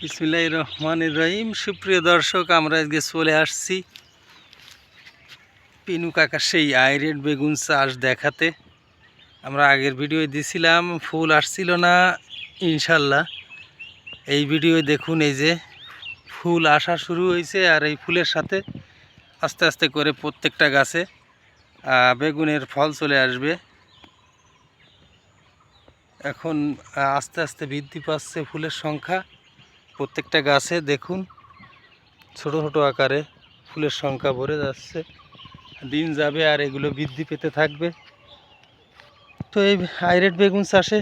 বিসমিল্লাহ রহমান রহিম। সুপ্রিয় দর্শক, আমরা আজকে চলে আসছি পিনু কাকা সেই আইরেড বেগুন চাষ দেখাতে। আমরা আগের ভিডিও দিছিলাম, ফুল আসছিল না, ইনশাল্লাহ। এই ভিডিও দেখুন এই যে ফুল আসা শুরু হয়েছে আর এই ফুলের সাথে আস্তে আস্তে করে প্রত্যেকটা গাছে বেগুনের ফল চলে আসবে। এখন আস্তে আস্তে বৃদ্ধি পাচ্ছে ফুলের সংখ্যা। প্রত্যেকটা গাছে দেখুন, ছোট ছোট আকারে ফুলের সংখ্যা ভরে যাচ্ছে। দিন যাবে আর এগুলো বৃদ্ধি পেতে থাকবে। তো এই আইরেট বেগুন চাষে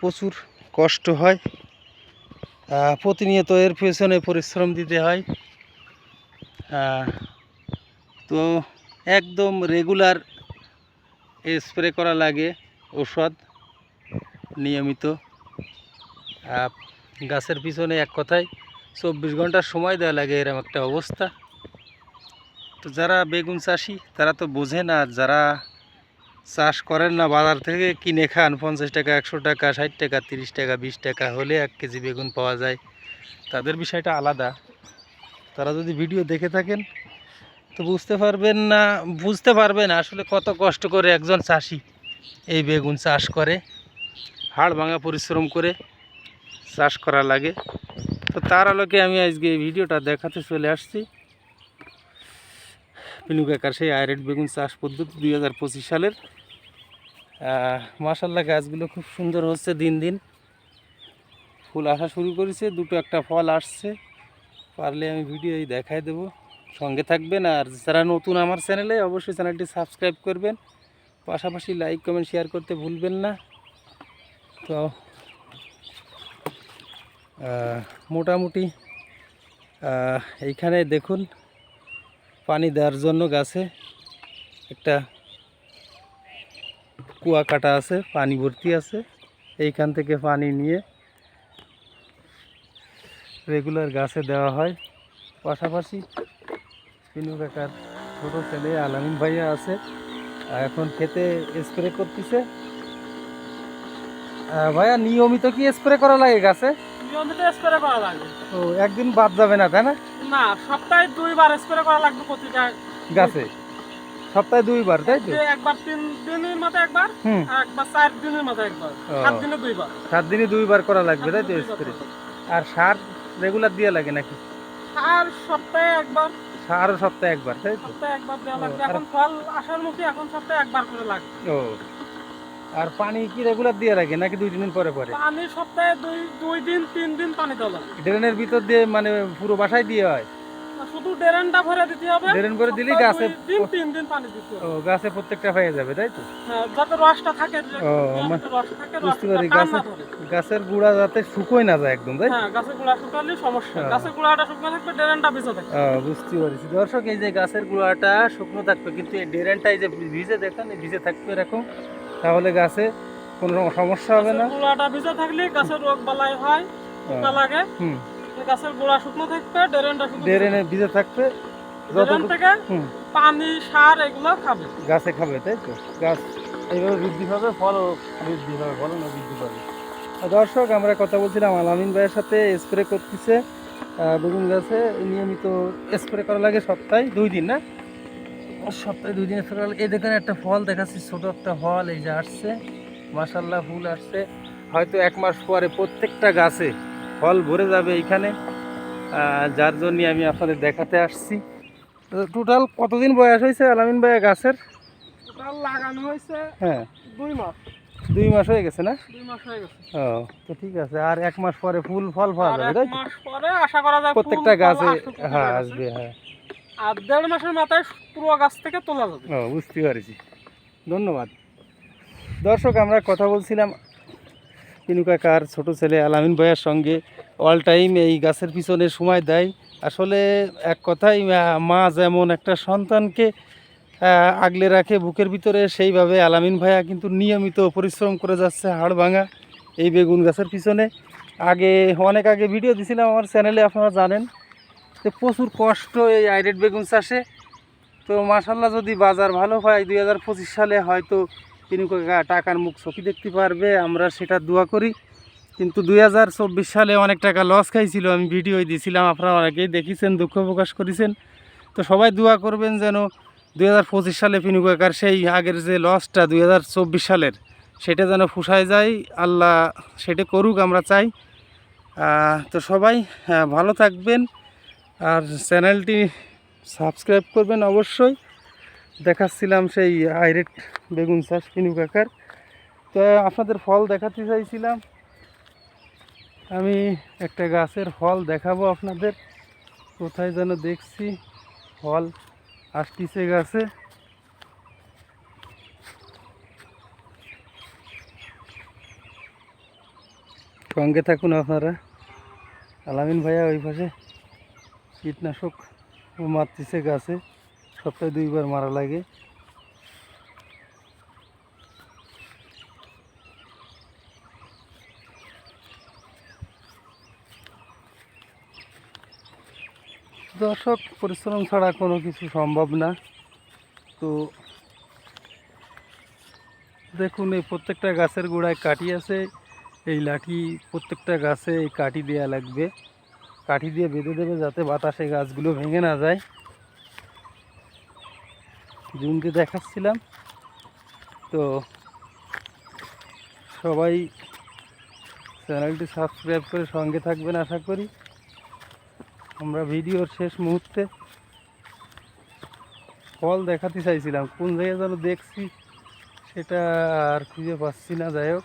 প্রচুর কষ্ট হয়। প্রতিনিয়ত এর পেছনে পরিশ্রম দিতে হয়। তো একদম রেগুলার স্প্রে করা লাগে ওষুধ নিয়মিত। গাছের পিছনে এক কথায় চব্বিশ ঘণ্টার সময় দেওয়া লাগে এরকম একটা অবস্থা। তো যারা বেগুন চাষি, তারা তো বোঝেন আর যারা চাষ করেন না, বাজার থেকে কিনে খান, পঞ্চাশ টাকা, একশো টাকা, ষাট টাকা, তিরিশ টাকা, বিশ টাকা হলে এক কেজি বেগুন পাওয়া যায়। তাদের বিষয়টা আলাদা। তারা যদি ভিডিও দেখে থাকেন, তো বুঝতে পারবেন না, বুঝতে পারবেন আসলে কত কষ্ট করে একজন চাষি এই বেগুন চাষ করে। হাড় ভাঙা পরিশ্রম করে চাষ করা লাগে। তো তার আলোকে আমি আজকে এই ভিডিওটা দেখাতে চলে আসছি। পিনু কাকার সেই আয়রেট বেগুন চাষ পদ্ধতি দুই হাজার পঁচিশ সালের। মাসাল্লাহ গাছগুলো খুব সুন্দর হচ্ছে দিন দিন। ফুল আসা শুরু করেছে, দুটো একটা ফল আসছে। পারলে আমি ভিডিও এই দেখাই দেবো। সঙ্গে থাকবেন আর যারা নতুন আমার চ্যানেলে, অবশ্যই চ্যানেলটি সাবস্ক্রাইব করবেন। পাশাপাশি লাইক, কমেন্ট, শেয়ার করতে ভুলবেন না। তো মোটামুটি এইখানে দেখুন, পানি দেওয়ার জন্য গাছে একটা কুয়া কাটা আছে, পানি ভর্তি আছে। এইখান থেকে পানি নিয়ে রেগুলার গাছে দেওয়া হয়। পাশাপাশি পিনু কাকার ছোটো ছেলে আলামিন ভাইয়া আছে এখন খেতে স্প্রে করতেছে। ভাইয়া নিয়মিত কি স্প্রে করা লাগে গাছে? নিয়মিত স্প্রে করা লাগবে। ও একদিন বাদ যাবে না তাই না? না সপ্তাহে দুইবার স্প্রে করা লাগবে প্রতিটা গাছে। সপ্তাহে দুইবার তাই তো? একবার তিন দিনের মতো একবার একবার চার দিনের মতো একবার সাত দিনে দুইবার। সাত দিনে দুইবার করা লাগবে তাই তো স্প্রে আর সার রেগুলার দিয়ে লাগে নাকি? আর সপ্তাহে একবার। সারও সপ্তাহে একবার তাই তো? সপ্তাহে একবার দেওয়া লাগবে। এখন ফল আসার মুখে এখন সপ্তাহে একবার করে লাগবে। ও আর পানি কি রেগুলার দিয়ে লাগে নাকি দুই দিন পরে পরে? পানি সপ্তাহে দুই দুই দিন তিন দিন পানি দেওয়া লাগবে ড্রেনের ভিতর দিয়ে মানে পুরো বাসায় দিয়ে হয়? শুধু ড্রেনটা ভরে দিতে হবে ড্রেন করে দিলেই গাছে দিন তিন দিন পানি দিতে হবে। ও গাছে প্রত্যেকটা হয়ে যাবে তাই তো? হ্যাঁ, যাতে রসটা থাকে ও, রস থাকে বুঝতে পারি, গাছে- গাছের গুঁড়া যাতে শুকোয় না যায় একদম তাই? হ্যাঁ গাছের গোড়া শুকালে সমস্যা। গাছের গোড়াটা শুকনো থাকবে ড্রেনটা ভিজে থাকবে। ও, বুঝতে পারছি। দর্শক এই যে গাছের গুঁড়াটা শুকনো থাকবে কিন্তু এই ড্রেনটা এই যে ভিজে দেখেন ভিজে থাকবে এরকম। তাহলে গাছে কোনো সমস্যা হবে না। গোড়াটা ভিজে থাকলে গাছের রোগ বালাই হয় পোকা লাগে। হুম। গাছের গোড়া শুকনো থাকবে ড্রেনটা শুকনো ড্রেনে ভিজে থাকবে। ড্রেন থেকে পানি সার এগুলো খাবে। গাছে খাবে তাই তো? গাছ এইভাবে বৃদ্ধি পাবে ফলও বৃদ্ধি ফলও না বৃদ্ধি পাবে? দর্শক আমরা কথা বলছিলাম আলামিন ভাইয়ের সাথে স্প্রে করতেছে। বেগুন গাছে নিয়মিত স্প্রে করা লাগে সপ্তাহে দুই দিন না? সপ্তাহে দুই দিন করা এই দেখেন একটা ফল দেখাচ্ছি ছোটো একটা ফল এই যে আসছে। মাসাল্লাহ ফুল আসছে। হয়তো এক মাস পরে প্রত্যেকটা গাছে ফল ভরে যাবে এইখানে। যার জন্য আমি আপনাদের দেখাতে আসছি। টোটাল কতদিন বয়স হয়েছে আলামিন ভাইয়া গাছের? টোটাল লাগানো হয়েছে হ্যাঁ। দুই মাস। দুই মাস হয়ে গেছে না? দুই মাস হয়ে গেছে। ও তো ঠিক আছে। আর এক মাস পরে ফুল ফল পাওয়া যাবে তাই মাস পরে আশা করা যায় প্রত্যেকটা গাছে হ্যাঁ আসবে হ্যাঁ। আর দেড় মাসের মাথায় পুরো গাছ থেকে তোলা যাবে। ও, বুঝতে পারছি। ধন্যবাদ। দর্শক, আমরা কথা বলছিলাম পিনু কাকার ছোটো ছেলে আলামিন ভাইয়ের সঙ্গে। অল টাইম এই গাছের পিছনে সময় দেয়। আসলে এক কথাই মা যেমন একটা সন্তানকে আগলে রাখে, বুকের ভিতরে, সেইভাবে আলামিন ভাইয়া কিন্তু নিয়মিত পরিশ্রম করে যাচ্ছে হাড় ভাঙা এই বেগুন গাছের পিছনে। আগে, অনেক আগে ভিডিও দিছিলাম আমার চ্যানেলে আপনারা জানেন। যে প্রচুর কষ্ট এই আইরেট বেগুন চাষে। তো মাসাল্লাহ যদি বাজার ভালো হয় দুই হাজার পঁচিশ সালে হয়তো তিনি টাকার মুখ চোখে দেখতে পারবে আমরা সেটা দোয়া করি। কিন্তু দুই হাজার চব্বিশ সালে অনেক টাকা লস খাইছিল আমি ভিডিও দিয়েছিলাম আপনারা অনেকেই দেখেছেন দুঃখ প্রকাশ করেছেন। তো সবাই দোয়া করবেন যেন দুই হাজার পঁচিশ সালে পিনু কাকার সেই আগের যে লসটা দুই হাজার চব্বিশ সালের সেটা যেন ফুসায় যায়। আল্লাহ সেটা করুক আমরা চাই। তো সবাই আহ, ভালো থাকবেন। আর চ্যানেলটি সাবস্ক্রাইব করবেন অবশ্যই। দেখাচ্ছিলাম সেই হাইরেট বেগুন চাষ পিনু কাকার তো আপনাদের ফল দেখাতে চাইছিলাম। আমি একটা গাছের ফল দেখাবো আপনাদের। কোথায় যেন দেখছি, ফল আসতিছে গাছে। সঙ্গে থাকুন আপনারা। আলামিন ভাইয়া ওই পাশে। কীটনাশক মারতেছে গাছে, সপ্তাহে দুইবার মারা লাগে। দর্শক, পরিশ্রম ছাড়া কোনো কিছু সম্ভব না। তো দেখুন, এই প্রত্যেকটা গাছের গোড়ায় কাঠি আছে, এই লাঠি প্রত্যেকটা গাছে এই কাঠি দেওয়া লাগবে। কাঠি দিয়ে বেঁধে দেবে যাতে বাতাসে গাছগুলো ভেঙে না যায়। জুমকে দেখাচ্ছিলাম। তো সবাই চ্যানেলটি সাবস্ক্রাইব করে সঙ্গে থাকবেন আশা করি। আমরা ভিডিওর শেষ মুহূর্তে ফল দেখাতে চাইছিলাম। কোন জায়গায় যেন দেখছি সেটা আর খুঁজে পাচ্ছি না। যাই হোক।